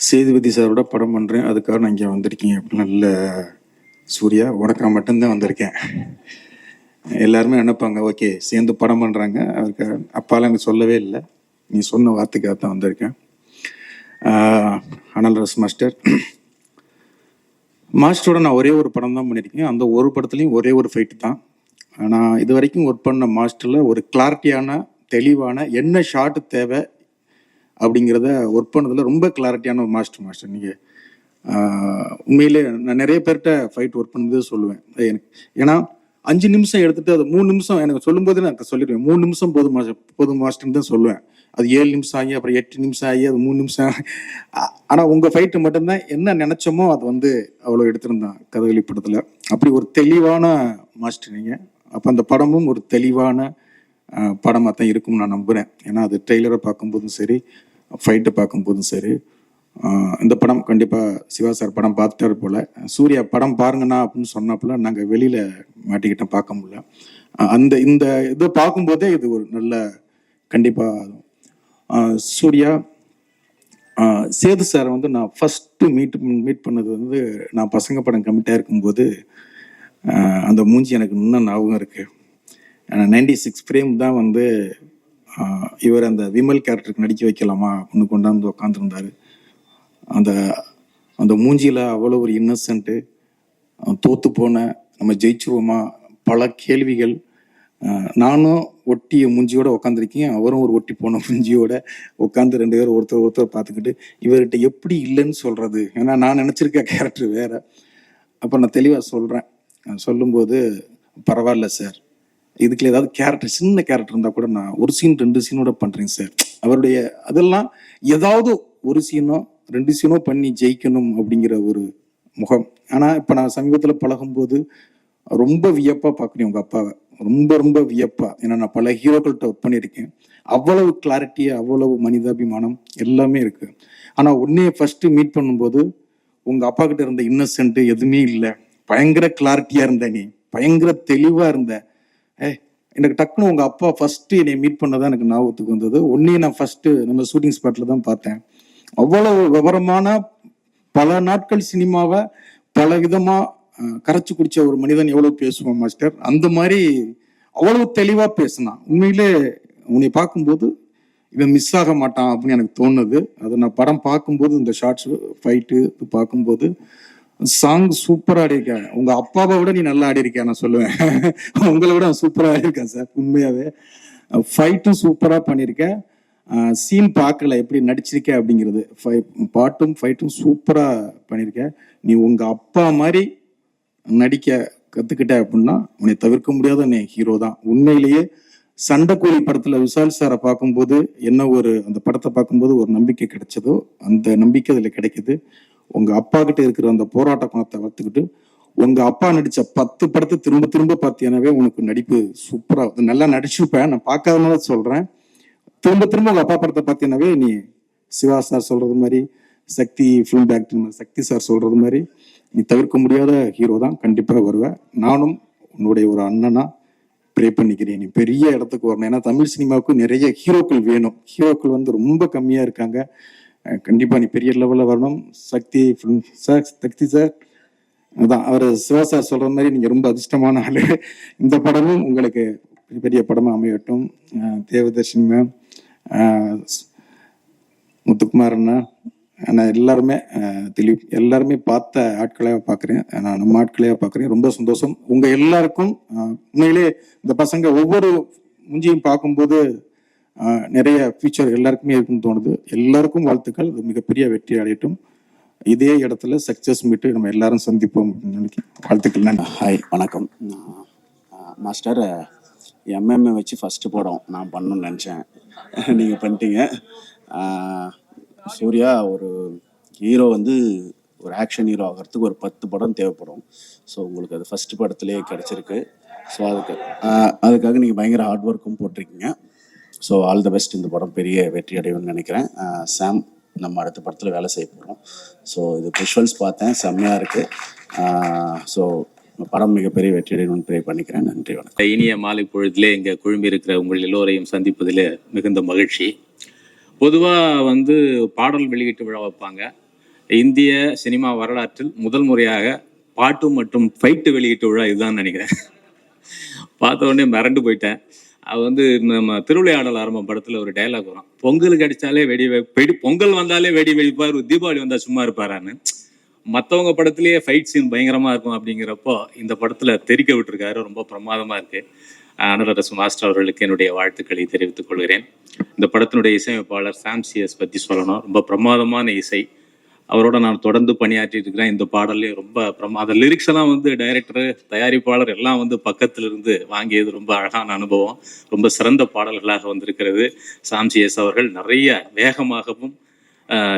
சேதுபதி சாரோட படம் பண்ணுறேன் அதுக்காக நான் இங்கே வந்திருக்கீங்க. அப்படின்னு நல்ல சூர்யா உனக்காக மட்டும்தான் வந்திருக்கேன். எல்லாருமே நினைப்பாங்க ஓகே சேர்ந்து படம் பண்ணுறாங்க அதுக்கு அப்பாலாம் எனக்கு சொல்லவே இல்லை. நீ சொன்ன வார்த்தைக்காக தான் வந்திருக்கேன். அனல் ரஸ் மாஸ்டர். மாஸ்டரோட நான் ஒரே ஒரு படம் தான் பண்ணியிருக்கேன். அந்த ஒரு படத்துலையும் ஒரே ஒரு ஃபைட்டு தான். நான் இது வரைக்கும் ஒர்க் பண்ண மாஸ்டரில் ஒரு கிளாரிட்டியான தெளிவான என்ன ஷாட் தேவை அப்படிங்கிறத ஒர்க் பண்ணதில் ரொம்ப கிளாரிட்டியான ஒரு மாஸ்டர் மாஸ்டர் நீங்கள் உண்மையிலே நான் நிறைய பேர்கிட்ட ஃபைட் ஒர்க் பண்ணது சொல்லுவேன். எனக்கு ஏன்னா அஞ்சு நிமிஷம் எடுத்துட்டு அது மூணு நிமிஷம் எனக்கு சொல்லும்போது நான் சொல்லிடுவேன். மூணு நிமிஷம் போதும் மாஸ்டர் போதும் மாஸ்டர்னு தான் சொல்லுவேன். அது ஏழு நிமிஷம் ஆகி அப்புறம் எட்டு நிமிஷம் ஆகி அது மூணு நிமிஷம் ஆனால் உங்கள் ஃபைட்டு மட்டும்தான் என்ன நினச்சோமோ அது வந்து அவ்வளோ எடுத்திருந்தான் கதகளி படத்தில். அப்படி ஒரு தெளிவான மாஸ்டர் நீங்கள் அப்போ அந்த படமும் ஒரு தெளிவான படமாக தான் இருக்கும்னு நான் நம்புகிறேன் ஏன்னா அது ட்ரெய்லரை பார்க்கும்போதும் சரி ஃபைட்டை பார்க்கும்போதும் சரி இந்த படம் கண்டிப்பாக சிவா சார் படம் பார்த்துட்டாரு போல். சூர்யா படம் பாருங்கண்ணா அப்படின்னு சொன்னப்போல நாங்கள் வெளியில் மாட்டிக்கிட்டோம் பார்க்க முடியல. அந்த இந்த இதை பார்க்கும்போதே இது ஒரு நல்ல கண்டிப்பாக சூர்யா சேது சார் வந்து நான் ஃபஸ்ட்டு மீட் மீட் பண்ணது வந்து நான் பசங்க படம் கமிட்டாக இருக்கும்போது அந்த மூஞ்சி எனக்கு இன்னும் ஞாபகம் இருக்குது நைன்டி சிக்ஸ் ஃப்ரேம் தான் வந்து இவர் அந்த விமல் கேரக்டருக்கு நடிக்க வைக்கலாமா அப்படின்னு கொண்டாந்து உட்காந்துருந்தாரு அந்த அந்த மூஞ்சியில் அவ்வளோ ஒரு இன்னசென்ட்டு தோற்று போன நம்ம ஜெயிச்சிருவோமா? பல கேள்விகள். நானும் ஒட்டிய மூஞ்சியோட உட்காந்துருக்கேன் அவரும் ஒரு ஒட்டி போன மூஞ்சியோட உட்காந்து ரெண்டு பேரும் ஒருத்தர் ஒருத்தர் பார்த்துக்கிட்டு இவர்கிட்ட எப்படி இல்லைன்னு சொல்கிறது ஏன்னா நான் நினச்சிருக்க கேரக்டர் வேறு. அப்போ நான் தெளிவாக சொல்கிறேன் சொல்லும்போது பரவாயில்ல சார். இதுக்குள்ள ஏதாவது கேரக்டர் சின்ன கேரக்டர் இருந்தால் கூட நான் ஒரு சீன் ரெண்டு சீனோட பண்ணுறேன் சார் அவருடைய அதெல்லாம் ஏதாவது ஒரு சீனோ ரெண்டு சீனோ பண்ணி ஜெயிக்கணும் அப்படிங்கிற ஒரு முகம். ஆனால் இப்போ நான் சமீபத்தில் பழகும்போது ரொம்ப வியப்பாக பார்க்குறேன் உங்கள் அப்பாவை. ரொம்ப ரொம்ப வியப்பா. ஏன்னா நான் பல ஹீரோக்கள்கிட்ட ஒர்க் பண்ணியிருக்கேன். அவ்வளவு கிளாரிட்டி அவ்வளவு மனிதாபிமானம் எல்லாமே இருக்கு. ஆனால் உன்னையே ஃபர்ஸ்ட் மீட் பண்ணும்போது உங்க அப்பா கிட்ட இருந்த இன்னசென்ட் எதுவுமே இல்லை. பயங்கர கிளாரிட்டியா இருந்த நீ. பயங்கர தெளிவா இருந்த. எனக்கு டக்குன்னு உங்கள் அப்பா ஃபஸ்ட்டு என்னை மீட் பண்ணதான் எனக்கு ஞாபகத்துக்கு வந்தது. ஒன்றையும் நான் ஃபஸ்ட்டு நம்ம ஷூட்டிங் ஸ்பாட்டில் தான் பார்த்தேன். அவ்வளவு விவரமான பல நாட்கள் சினிமாவை பல விதமாக கரைச்சி குடித்த குடிச்ச ஒரு மனிதன் எவ்வளோ பேசுவான் மாஸ்டர் அந்த மாதிரி அவ்வளவு தெளிவாக பேசினான். உண்மையிலே உன்னை பார்க்கும்போது இவன் மிஸ் ஆக மாட்டான் அப்படின்னு எனக்கு தோணுது. அதை நான் படம் பார்க்கும்போது இந்த ஷார்ட்ஸ் ஃபைட்டு பார்க்கும்போது சாங் சூப்பரா ஆடிருக்க. உங்க அப்பாவை விட நீ நல்லா ஆடிருக்க நான் சொல்லுவேன். உங்களை விட சூப்பரா ஆடிருக்கேன் சார் உண்மையாவே. ஃபைட்டும் சூப்பரா பண்ணியிருக்கேன் சீன் பார்க்கல எப்படி நடிச்சிருக்க அப்படிங்கிறது. பாட்டும் ஃபைட்டும் சூப்பரா பண்ணியிருக்க நீ உங்க அப்பா மாதிரி நடிக்க கத்துக்கிட்ட அப்படின்னா உன்னை தவிர்க்க முடியாத நீ ஹீரோ தான். உண்மையிலேயே சண்டைக்கோழி படத்துல விஷால் சாரை பார்க்கும்போது என்ன ஒரு அந்த படத்தை பார்க்கும்போது ஒரு நம்பிக்கை கிடைச்சதோ அந்த நம்பிக்கை அதுல கிடைக்குது. உங்க அப்பா கிட்ட இருக்கிற அந்த போராட்ட குணத்தை வளர்த்துக்கிட்டு உங்க அப்பா நடிச்ச பத்து படத்தை திரும்ப திரும்ப பார்த்தீங்கன்னாவே உனக்கு நடிப்பு சூப்பரா நல்லா நடிச்சிருப்பேன். நான் பார்க்காதனால சொல்றேன். திரும்ப திரும்ப உங்க அப்பா படத்தை பார்த்தீங்கன்னாவே நீ சிவா சார் சொல்றது மாதிரி Sakthi film director Sakthi sir சொல்றது மாதிரி நீ தவிர்க்க முடியாத ஹீரோ தான். கண்டிப்பா வருவேன் நானும் உன்னுடைய ஒரு அண்ணனா ப்ரே பண்ணிக்கிறேன். நீ பெரிய இடத்துக்கு வரணும். ஏன்னா தமிழ் சினிமாவுக்கு நிறைய ஹீரோக்கள் வேணும். ஹீரோக்கள் வந்து ரொம்ப கம்மியா இருக்காங்க. கண்டிப்பாக நீ பெரிய லெவலில் வரணும். சக்தி சார் சக்தி சார் அதான் அவர் சிவா சார் சொல்கிற மாதிரி நீங்கள் ரொம்ப அதிர்ஷ்டமான ஆளு. இந்த படமும் உங்களுக்கு பெரிய படமாக அமையட்டும். தேவதர்ஷன் மேம் முத்துக்குமார் அண்ணா நான் எல்லாருமே திலீப் எல்லாருமே பார்த்த ஆட்களையாக பார்க்குறேன். நான் நம்ம ஆட்களையாக பார்க்குறேன். ரொம்ப சந்தோஷம். உங்கள் எல்லாருக்கும் உண்மையிலே இந்த பசங்க ஒவ்வொரு முஞ்சியும் பார்க்கும்போது நிறைய ஃபியூச்சர் எல்லாருக்குமே இருக்குன்னு தோணுது. எல்லாருக்கும் வாழ்த்துக்கள். அது மிகப்பெரிய வெற்றி அடையட்டும். இதே இடத்துல சக்சஸ் மீட்டு நம்ம எல்லாரும் சந்திப்போம் அப்படின்னு வாழ்த்துக்கள். நன்றி. ஹாய் வணக்கம். மாஸ்டர் எம்எம்ஏ வச்சு ஃபஸ்ட்டு படம் நான் பண்ணணும்னு நினச்சேன். நீங்கள் பண்ணிட்டீங்க. சூர்யா ஒரு ஹீரோ வந்து ஒரு ஆக்ஷன் ஹீரோ ஆகிறதுக்கு ஒரு பத்து படம் தேவைப்படும். ஸோ உங்களுக்கு அது ஃபஸ்ட்டு படத்துலேயே கிடச்சிருக்கு. ஸோ அதுக்கு அதுக்காக நீங்கள் பயங்கர ஹார்ட் ஒர்க்கும் போட்டிருக்கீங்க. ஸோ ஆல் த பெஸ்ட் இந்த படம் பெரிய வெற்றி அடையும்னு நினைக்கிறேன். சாம் நம்ம அடுத்த படத்தில் வேலை செய்ய போகிறோம் ஸோ இது விஷுவல்ஸ் பார்த்தேன். செம்மையாக இருக்குது ஸோ படம் மிகப்பெரிய வெற்றி அடையணும்னு ப்ரே பண்ணிக்கிறேன். நன்றி வணக்கம். இனிய மாலை பொழுதிலே இங்கே குழும்பி இருக்கிற உங்கள் எல்லோரையும் சந்திப்பதிலே மிகுந்த மகிழ்ச்சி. பொதுவாக வந்து பாடல் வெளியீட்டு விழா வைப்பாங்க. இந்திய சினிமா வரலாற்றில் முதல் முறையாக பாட்டு மற்றும் ஃபைட்டு வெளியீட்டு விழா இதுதான் நினைக்கிறேன். பார்த்த உடனே மிரண்டு போயிட்டேன். அது வந்து நம்ம திருவிளையாடல் ஆரம்பம் படத்துல ஒரு டைலாக் வரும். பொங்கலுக்கு அடிச்சாலே வெடி வெடி பொங்கல் வந்தாலே வெடி வெடிப்பார் தீபாவளி வந்தா சும்மா இருப்பாரான்னு. மற்றவங்க படத்துலயே ஃபைட் சீன் பயங்கரமா இருக்கும் அப்படிங்கிறப்போ இந்த படத்துல தெரிக்க விட்டுருக்காரு ரொம்ப பிரமாதமா இருக்கு. அனுரரசு மாஸ்டர் அவர்களுக்கு என்னுடைய வாழ்த்துக்களை தெரிவித்துக் கொள்கிறேன். இந்த படத்தினுடைய இசையமைப்பாளர் சாம் சிஎஸ் பத்தி சொல்லணும். ரொம்ப பிரமாதமான இசை. அவரோட நான் தொடர்ந்து பணியாற்றிட்டு இருக்கிறேன். இந்த பாடல்லே ரொம்ப பிரமாத லிரிக்ஸ் எல்லாம் வந்து டைரக்டர் தயாரிப்பாளர் எல்லாம் வந்து பக்கத்துல இருந்து வாங்கியது ரொம்ப அழகான அனுபவம். ரொம்ப சிறந்த பாடல்களாக வந்திருக்கிறது. சாம்சி எஸ் அவர்கள் நிறைய வேகமாகவும்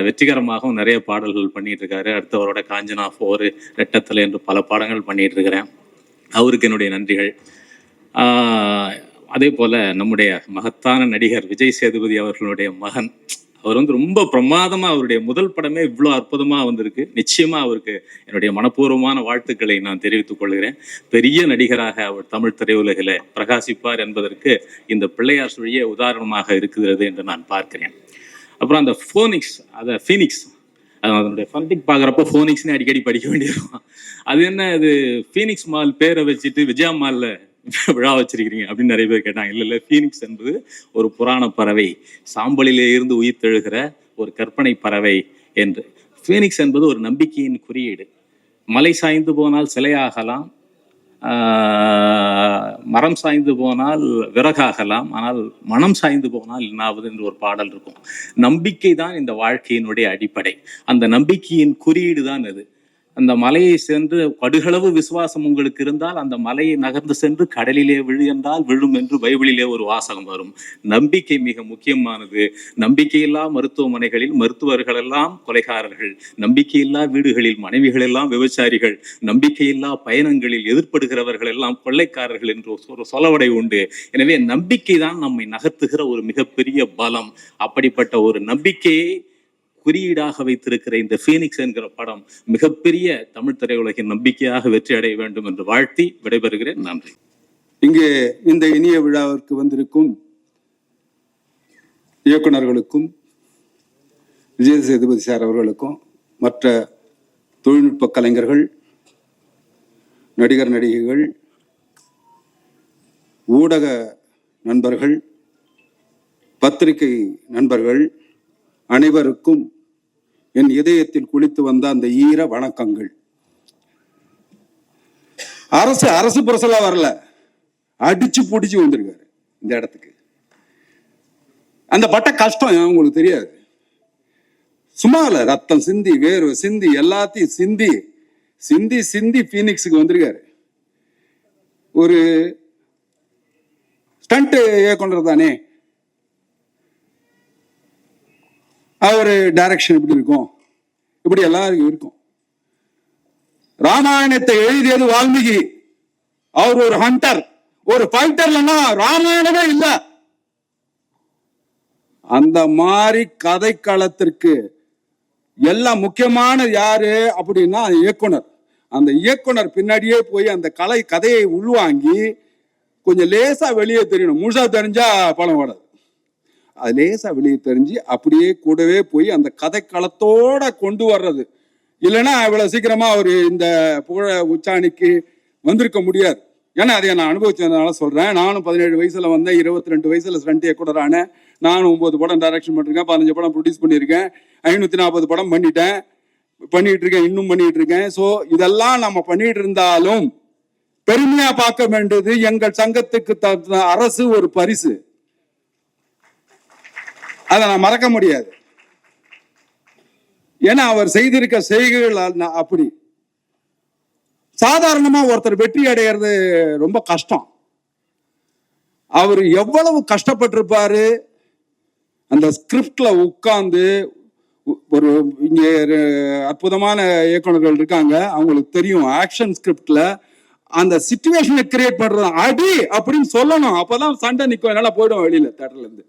வெற்றிகரமாகவும் நிறைய பாடல்கள் பண்ணிட்டு இருக்காரு அடுத்து அவரோட காஞ்சனா ஃபோர் ரெட்டத்தலை என்று பல பாடங்கள் பண்ணிட்டு இருக்கிறேன் அவருக்கு என்னுடைய நன்றிகள். அதே போல நம்முடைய மகத்தான நடிகர் விஜய் சேதுபதி அவர்களுடைய மகன் அவர் வந்து ரொம்ப பிரமாதமாக அவருடைய முதல் படமே இவ்வளோ அற்புதமாக வந்திருக்கு. நிச்சயமாக அவருக்கு என்னுடைய மனப்பூர்வமான வாழ்த்துக்களை நான் தெரிவித்துக் கொள்கிறேன். பெரிய நடிகராக அவர் தமிழ் திரையுலகில் பிரகாசிப்பார் என்பதற்கு இந்த பிள்ளையார் சுழியே உதாரணமாக இருக்கிறது என்று நான் பார்க்கிறேன். அப்புறம் அந்த ஃபோனிக்ஸ் அதை ஃபீனிக்ஸ் அது அதனுடைய ஃபன்டிக் பார்க்குறப்போ ஃபோனிக்ஸ்னு அடிக்கடி படிக்க வேண்டியிருக்கும். அது என்ன அது ஃபீனிக்ஸ் மால் பேரை வச்சுட்டு விஜயா மாலில் விழா வச்சிருக்கிறீங்க அப்படின்னு நிறைய பேர் கேட்டாங்க. இல்லை இல்லை ஃபீனிக்ஸ் என்பது ஒரு புராண பறவை. சாம்பலிலே இருந்து உயிர் தெழுகிற ஒரு கற்பனை பறவை என்று. ஃபீனிக்ஸ் என்பது ஒரு நம்பிக்கையின் குறியீடு. மலை சாய்ந்து போனால் சிலையாகலாம். ஆஹ் மரம் சாய்ந்து போனால் விறகாகலாம். ஆனால் மனம் சாய்ந்து போனால் என்னாவது என்று ஒரு பாடல் இருக்கும். நம்பிக்கை தான் இந்த வாழ்க்கையினுடைய அடிப்படை. அந்த நம்பிக்கையின் குறியீடு தான் அது. அந்த மலையை சென்று படுகளவு விசுவாசம் உங்களுக்கு இருந்தால் அந்த மலையை நகர்ந்து சென்று கடலிலே விழு என்றால் விழும் என்று பைபிளிலே ஒரு வாசகம் வரும். நம்பிக்கை மிக முக்கியமானது. நம்பிக்கையில்லா மருத்துவமனைகளில் மருத்துவர்கள் எல்லாம் கொலைகாரர்கள். நம்பிக்கையில்லா வீடுகளில் மனைவிகள் எல்லாம் விபச்சாரிகள். நம்பிக்கையில்லா பயணங்களில் எதிர்ப்படுகிறவர்கள் எல்லாம் கொள்ளைக்காரர்கள் என்று ஒரு ஒரு சொலவடை உண்டு. எனவே நம்பிக்கை தான் நம்மை நகர்த்துகிற ஒரு மிகப்பெரிய பலம். அப்படிப்பட்ட ஒரு நம்பிக்கையை குறியீடாக வைத்திருக்கிற இந்த ஃபீனிக்ஸ் என்கிற படம் மிகப்பெரிய தமிழ் திரையுலகின் நம்பிக்கையாக வெற்றி அடைய வேண்டும் என்று வாழ்த்தி விடைபெறுகிறேன். நன்றி. இங்கே இந்த இனிய விழாவிற்கு வந்திருக்கும் இயக்குனர்களுக்கும் விஜய சேதுபதி சார் அவர்களுக்கும் மற்ற தொழில்நுட்ப கலைஞர்கள் நடிகர் நடிகைகள் ஊடக நண்பர்கள் பத்திரிகை நண்பர்கள் அனைவருக்கும் என் இதயத்தில் குளித்து வந்த அந்த ஈர வணக்கங்கள். அரசு அரசு புரசலா வரல. அடிச்சு பிடிச்சு வந்திருக்காரு இந்த இடத்துக்கு. அந்த பட்ட கஷ்டம் உங்களுக்கு தெரியாது. சும்மா இல்ல ரத்தம் சிந்தி வேர்வை சிந்தி எல்லாத்தையும் சிந்தி சிந்தி சிந்தி பீனிக்ஸுக்கு வந்திருக்காரு. ஒரு ஸ்டண்ட் இயக்குனர் தானே? அவரு டைரக்ஷன் எப்படி இருக்கும்? இப்படி எல்லாம் இருக்கும். ராமாயணத்தை எழுதியது வால்மீகி. அவர் ஒரு ஹண்டர் ஒரு ஃபைட்டர்லன்னா ராமாயணமே இல்ல. அந்த மாதிரி கதைக்களத்திற்கு எல்லாம் முக்கியமான யாரு அப்படின்னா அந்த இயக்குனர். அந்த இயக்குனர் பின்னாடியே போய் அந்த கலை கதையை உள்வாங்கி கொஞ்சம் லேசா வெளியே தெரியணும். முழுசா தெரிஞ்சா படம் ஓடாது அது லேசா வெளியே தெரிஞ்சு அப்படியே கூடவே போய் அந்த கதைக்களத்தோட கொண்டு வர்றது. இல்லைன்னா இவ்வளவு சீக்கிரமா அவர் இந்த புகழ உச்சாணிக்கு வந்திருக்க முடியாது. ஏன்னா அதை நான் அனுபவிச்சதுனால சொல்றேன். நானும் பதினேழு வயசுல வந்தேன். இருபத்தி ரெண்டு வயசுல ஸ்டண்ட் கூடறானே நானும் ஒன்பது படம் டைரக்ஷன் பண்ணிருக்கேன் பதினஞ்சு படம் ப்ரொடியூஸ் பண்ணியிருக்கேன். ஐநூத்தி நாற்பது படம் பண்ணிட்டேன். பண்ணிட்டு இருக்கேன். இன்னும் பண்ணிட்டு இருக்கேன். ஸோ இதெல்லாம் நம்ம பண்ணிட்டு இருந்தாலும் பெருமையா பார்க்க வேண்டியது எங்கள் சங்கத்துக்கு தந்த அரசு ஒரு பரிசு. அதை நான் மறக்க முடியாது. ஏன்னா அவர் செய்திருக்க செய்கைகள் அப்படி. சாதாரணமா ஒருத்தர் வெற்றி அடைகிறது ரொம்ப கஷ்டம். அவர் எவ்வளவு கஷ்டப்பட்டிருப்பாரு? அந்த ஸ்கிரிப்ட்ல உட்கார்ந்து ஒரு இங்க அற்புதமான இயக்குனர்கள் இருக்காங்க. அவங்களுக்கு தெரியும் ஆக்ஷன் ஸ்கிரிப்ட்ல அந்த சுச்சுவேஷனை கிரியேட் பண்றது. அடி! அப்படின்னு சொல்லணும். அப்பதான் சண்டை நிற்கும் என்னால போயிடும் வெளியில தேட்டர்ல இருந்து.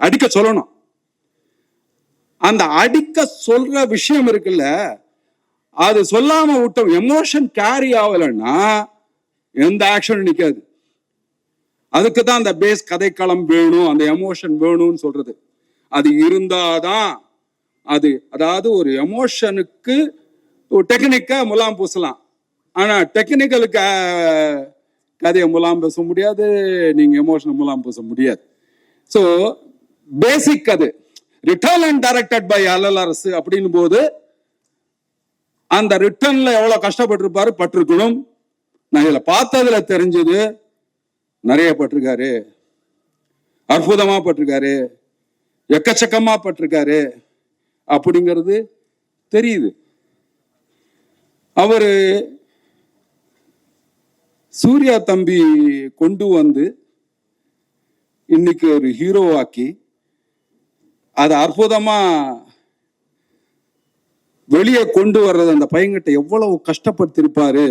அடிக்க சொல்லணும். அந்த அடிக்க சொல்ற விஷயம் இருக்குல்ல அது சொல்லாம விட்டோம் எமோஷன் கேரி ஆகலைன்னா எந்த ஆக்ஷனும் நிற்காது அதுக்கு தான் அந்த பேஸ் கதைக்களம் வேணும் அந்த எமோஷன் வேணும்னு சொல்றது. அது இருந்தாதான் அது அதாவது ஒரு எமோஷனுக்கு ஒரு முலாம் பூசலாம். ஆனால் டெக்னிக்கலுக்கு கதையை முலாம் பூச முடியாது நீங்கள் எமோஷனை முலாம் பூச முடியாது. ஸோ பேசிக் அது. ரிட்டர்ன் அண்ட் டைரக்டட் பை அரசு அப்படின்னும் போது அந்த ரிட்டர்ன்ல எவ்வளவு கஷ்டப்பட்டிருப்பாரு? பட்டிருக்கணும் நான் இதில் பார்த்ததுல தெரிஞ்சது நிறைய பட்டிருக்காரு. அற்புதமா பட்டிருக்காரு. எக்கச்சக்கமா பட்டிருக்காரு. அப்படிங்கிறது தெரியுது. அவரு சூர்யா தம்பி கொண்டு வந்து இன்னைக்கு ஒரு ஹீரோவாக்கி அதை அற்புதமா வெளியே கொண்டு வர்றது. அந்த பையன்கிட்ட எவ்வளவு கஷ்டப்படுத்திருப்பாரு.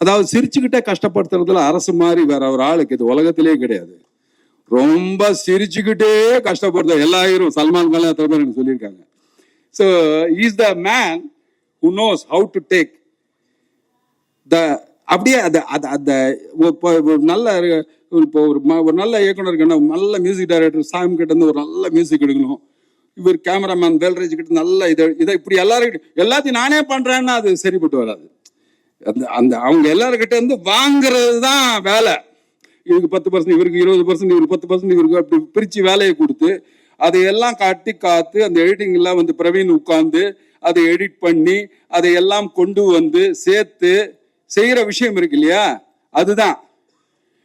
அதாவது சிரிச்சுக்கிட்டே கஷ்டப்படுத்துறதுல அரசு மாதிரி வேற ஒரு ஆளுக்கு இது உலகத்திலே கிடையாது. ரொம்ப சிரிச்சுக்கிட்டே கஷ்டப்படுத்த எல்லா சல்மான் கான் எத்தனை பேர் எனக்கு சொல்லியிருக்காங்க. So is the man who knows how to take the அப்படியே அது அது அந்த இப்போ ஒரு நல்ல இப்போ ஒரு ஒரு நல்ல இயக்குனருக்கு என்ன நல்ல மியூசிக் டைரக்டர் சாமி கிட்ட இருந்து ஒரு நல்ல மியூசிக் எடுக்கணும். இவர் கேமராமேன் வேல்ராஜ் கிட்ட நல்ல இதை இதை இப்படி எல்லாரும் எல்லாத்தையும் நானே பண்றேன்னா அது சரிப்பட்டு வராது. அந்த அந்த அவங்க எல்லாருக்கிட்ட இருந்து வாங்குறது தான் வேலை. இவருக்கு பத்து பர்சன்ட் இவருக்கு இருபது பர்சன்ட் இவருக்கு பத்து பர்சன்ட் இவருக்கு அப்படி பிரித்து வேலையை கொடுத்து அதையெல்லாம் காட்டி காத்து அந்த எடிட்டிங் எல்லாம் வந்து பிரவீன் உட்கார்ந்து அதை எடிட் பண்ணி அதை எல்லாம் கொண்டு வந்து சேர்த்து செய்கிற விஷயம் இருக்கு இல்லையா? அதுதான்.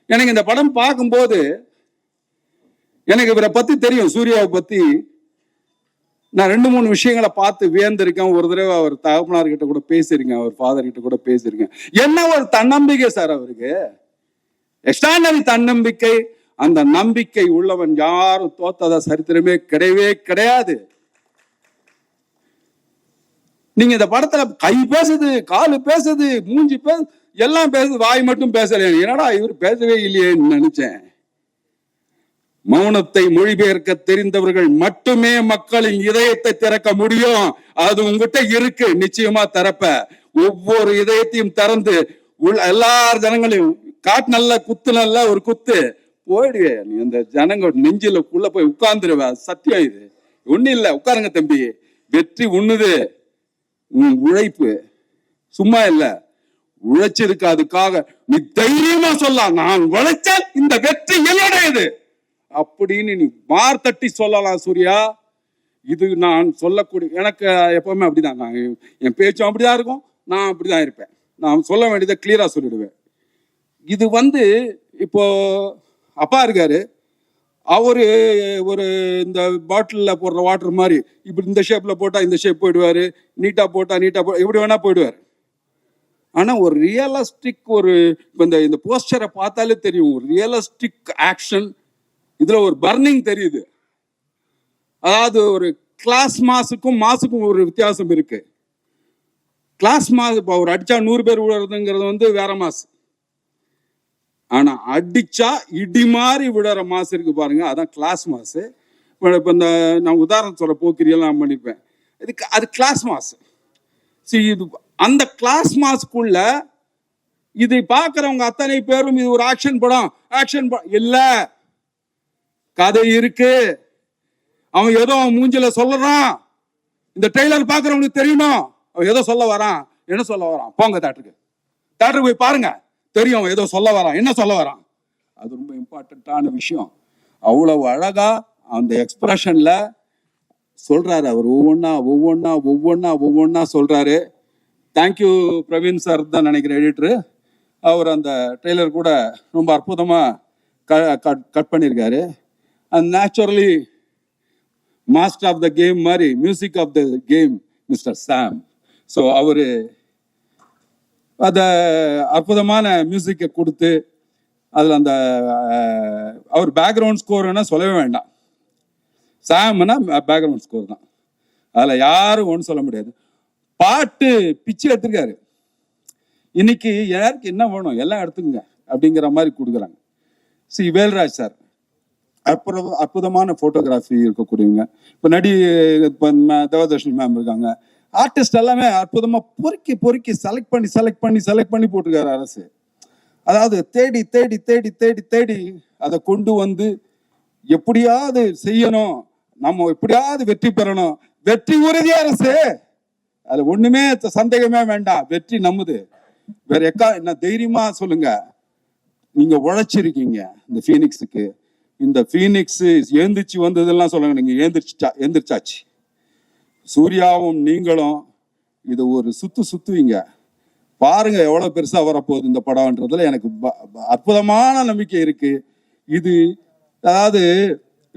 எனக்கு இந்த படம் பார்க்கும்போது எனக்கு இவரை பத்தி தெரியும். சூர்யாவை பத்தி நான் ரெண்டு மூணு விஷயங்களை பார்த்து வியந்திருக்கேன். ஒரு தடவை அவர் தகப்பனார் கிட்ட கூட பேசியிருக்கேன். அவர் ஃபாதர் கிட்ட கூட பேசியிருக்கேன். என்ன ஒரு தன்னம்பிக்கை சார் அவருக்கு? எக்ஸ்ட்ரானரி தன்னம்பிக்கை. அந்த நம்பிக்கை உள்ளவன் யாரும் தோத்ததா சரித்திரமே கிடையவே கிடையாது. நீங்க இந்த படத்துல கை பேசுது காலு பேசுது மூஞ்சி பேசு எல்லாம் பேசுது வாய் மட்டும் பேசல என்னடா இவர் பேசவே இல்லையேன்னு நினைச்சேன். மௌனத்தை மொழிபெயர்க்க தெரிந்தவர்கள் மட்டுமே மக்களின் இதயத்தை திறக்க முடியும். அது உங்ககிட்ட இருக்கு நிச்சயமா திறப்ப. ஒவ்வொரு இதயத்தையும் திறந்து உள்ள எல்லா ஜனங்களையும் காட்டு நல்ல குத்து நல்ல ஒரு குத்து. போயிடுவே நீ அந்த ஜனங்க நெஞ்சில உள்ள போய் உட்கார்ந்துருவ. சத்தியம் இது. ஒண்ணு இல்ல உட்காருங்க தம்பி. வெற்றி உண்ணுது. உன் உழைப்பு சும்மா இல்ல. உழைச்சிருக்கு அதுக்காக நீ தைரியமா சொல்லலாம் நான் உழைச்சால் இந்த வெற்றி என்னுடையது. அப்படின்னு நீ வார் தட்டி சொல்லலாம் சூர்யா. இது நான் சொல்லக்கூடிய எனக்கு எப்பவுமே அப்படிதான். நான் என் பேச்சும் அப்படிதான் இருக்கும். நான் அப்படிதான் இருப்பேன். நான் சொல்ல வேண்டியதை கிளியரா சொல்லிடுவேன். இது வந்து இப்போ அப்பா இருக்காரு. அவரு ஒரு இந்த பாட்டிலில் போடுற வாட்டர் மாதிரி இப்படி இந்த ஷேப்பில் போட்டால் இந்த ஷேப் போயிடுவார் நீட்டாக போட்டால் நீட்டாக போ எப்படி வேணால் போயிடுவார். ஆனால் ஒரு ரியலிஸ்டிக் ஒரு இப்போ இந்த இந்த போஸ்டரை பார்த்தாலே தெரியும். ஒரு ரியலிஸ்டிக் ஆக்ஷன் இதில் ஒரு பர்னிங் தெரியுது. அதாவது ஒரு கிளாஸ் மாஸுக்கும் மாசுக்கும் ஒரு வித்தியாசம் இருக்குது கிளாஸ் மாஸ் இப்போ அவர் அடித்தா நூறு பேர் விழுறதுங்கிறது வந்து வேற மாசு ஆனா அடிச்சா இடி மாதிரி விடுற மாசு இருக்கு பாருங்க. அதான் கிளாஸ் மாசு இப்போ இப்போ இந்த நான் உதாரணம் சொல்ல போக்கிரியெல்லாம் நான் பண்ணிப்பேன். இதுக்கு அது கிளாஸ் மாசு சரி இது அந்த கிளாஸ் மாஸ்க்குள்ள இதை பார்க்குறவங்க அத்தனை பேரும் இது ஒரு ஆக்ஷன் படம். ஆக்ஷன் படம் இல்லை. கதை இருக்கு. அவன் ஏதோ அவன் மூஞ்சில சொல்லுறான். இந்த டெய்லர் பார்க்குறவனுக்கு தெரியணும் அவன் ஏதோ சொல்ல வரான். என்ன சொல்ல வரான்? போங்க தேட்டருக்கு தேட்டருக்கு போய் பாருங்க. தெரியும் அவன் ஏதோ சொல்ல வரான். என்ன சொல்ல வரான்? அது ரொம்ப இம்பார்ட்டண்ட்டான விஷயம். அவ்வளவு அழகா அந்த எக்ஸ்பிரஷன்ல சொல்றாரு அவர். ஒவ்வொன்றா ஒவ்வொன்றா ஒவ்வொன்றா ஒவ்வொன்றா சொல்றாரு. தேங்க்யூ பிரவீன் சார் தான் நினைக்கிறேன் எடிட்டரு அவர் அந்த ட்ரெய்லர் கூட ரொம்ப அற்புதமா கட் கட் பண்ணியிருக்காரு and naturally master of the game மாதிரி music of the game mister Sam so அவர் அந்த அற்புதமான மியூசிக்கை கொடுத்து அதில் அந்த அவர் பேக்ரவுண்ட் ஸ்கோர்னா சொல்லவே வேண்டாம். சாம்னா பேக்ரவுண்ட் ஸ்கோர் தான். அதில் யாரும் ஒன்றும் சொல்ல முடியாது. பாட்டு பிச்சு எடுத்திருக்காரு. இன்னைக்கு யாருக்கு என்ன வேணும்? எல்லாம் எடுத்துக்கங்க அப்படிங்கிற மாதிரி கொடுக்குறாங்க. C Velraj sir. அற்புத அற்புதமான ஃபோட்டோகிராஃபி இருக்கக்கூடியவங்க. இப்போ நடி இப்போ தேவதர்ஷினி மேம் இருக்காங்க. ஆர்டிஸ்ட் எல்லாமே அற்புதமாக பொறுக்கி பொறுக்கி செலக்ட் பண்ணி செலக்ட் பண்ணி செலக்ட் பண்ணி போட்டிருக்காரு அரசு. அதாவது தேடி தேடி தேடி தேடி தேடி அதை கொண்டு வந்து எப்படியாவது செய்யணும். நம்ம எப்படியாவது வெற்றி பெறணும். வெற்றி உறுதி அரசு. அது ஒண்ணுமே சந்தேகமே வேண்டாம். வெற்றி நம்முது வேற எக்கா என்ன தைரியமா சொல்லுங்க. நீங்க உழைச்சிருக்கீங்க இந்த ஃபீனிக்ஸுக்கு இந்த ஃபீனிக்ஸ் ஏந்திரிச்சு வந்ததெல்லாம் சொல்லுங்க. நீங்க ஏந்திரிச்சா ஏந்திரிச்சாச்சு. சூர்யாவும் நீங்களும் இது ஒரு சுத்து சுத்துவீங்க. பாருங்க எவ்வளவு பெருசா வரப்போகுது இந்த படம்ன்றதுல எனக்கு அற்புதமான நம்பிக்கை இருக்கு. இது அதாவது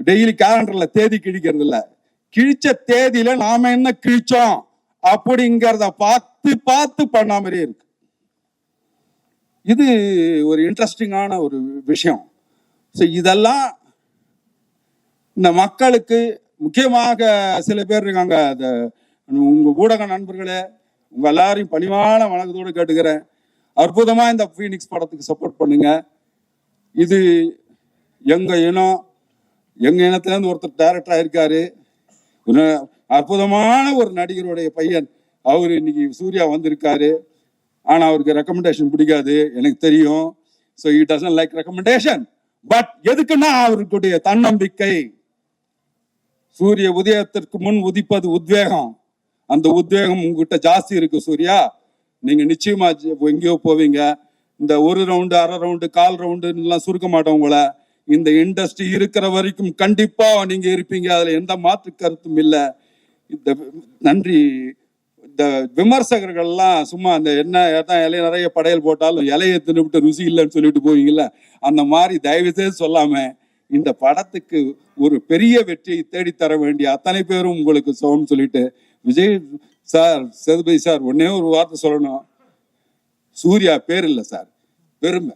டெய்லி கேலண்டர்ல தேதி கிழிக்கிறது இல்ல. கிழிச்ச தேதியில நாம என்ன கிழிச்சோம்? அப்படிங்கிறத பார்த்து பார்த்து பண்ண மாதிரியே இருக்கு. இது ஒரு இன்ட்ரெஸ்டிங்கான ஒரு விஷயம். ஸோ இதெல்லாம் இந்த மக்களுக்கு முக்கியமாக சில பேர் இருக்காங்க. அந்த உங்க ஊடக நண்பர்களே உங்க எல்லாரையும் பணிவான வணக்கத்தோடு கேட்டுக்கிறேன். அற்புதமா இந்த ஃபீனிக்ஸ் படத்துக்கு சப்போர்ட் பண்ணுங்க. இது எங்க இனம் எங்க இனத்திலேருந்து ஒருத்தர் டைரக்டர் ஆயிருக்காரு. அற்புதமான ஒரு நடிகருடைய பையன். அவர் இன்னைக்கு சூர்யா வந்திருக்காரு. ஆனா அவருக்கு ரெக்கமெண்டேஷன் பிடிக்காது. எனக்கு தெரியும். So it doesn't like recommendation but எதுக்குன்னா அவருக்குடைய தன்னம்பிக்கை? சூரிய உதயத்திற்கு முன் உதிப்பது உத்வேகம். அந்த உத்வேகம் உங்ககிட்ட ஜாஸ்தி இருக்கு சூர்யா. நீங்க நிச்சயமா எங்கேயோ போவீங்க. இந்த ஒரு ரவுண்டு அரை ரவுண்டு கால் ரவுண்டுலாம் சுருக்க மாட்டோம் உங்களை. இந்த இண்டஸ்ட்ரி இருக்கிற வரைக்கும் கண்டிப்பா நீங்க இருப்பீங்க. அதுல எந்த மாற்று கருத்தும் இல்லை. இந்த நன்றி. இந்த விமர்சகர்கள்லாம் சும்மா அந்த என்ன ஏதான் இலைய நிறைய படையல் போட்டாலும் இலையை தின்னுபிட்டு ருசி இல்லைன்னு சொல்லிட்டு போவீங்களா அந்த மாதிரி தயவு செய்து சொல்லாம இந்த படத்துக்கு ஒரு பெரிய வெற்றியை தேடித்தர வேண்டிய அத்தனை பேரும் உங்களுக்கு சோம்னு சொல்லிட்டு விஜய் சார் சேதுபதி சார் ஒன்னே ஒரு வார்த்தை சொல்லணும். சூர்யா பேர் இல்லை சார். பெருமை.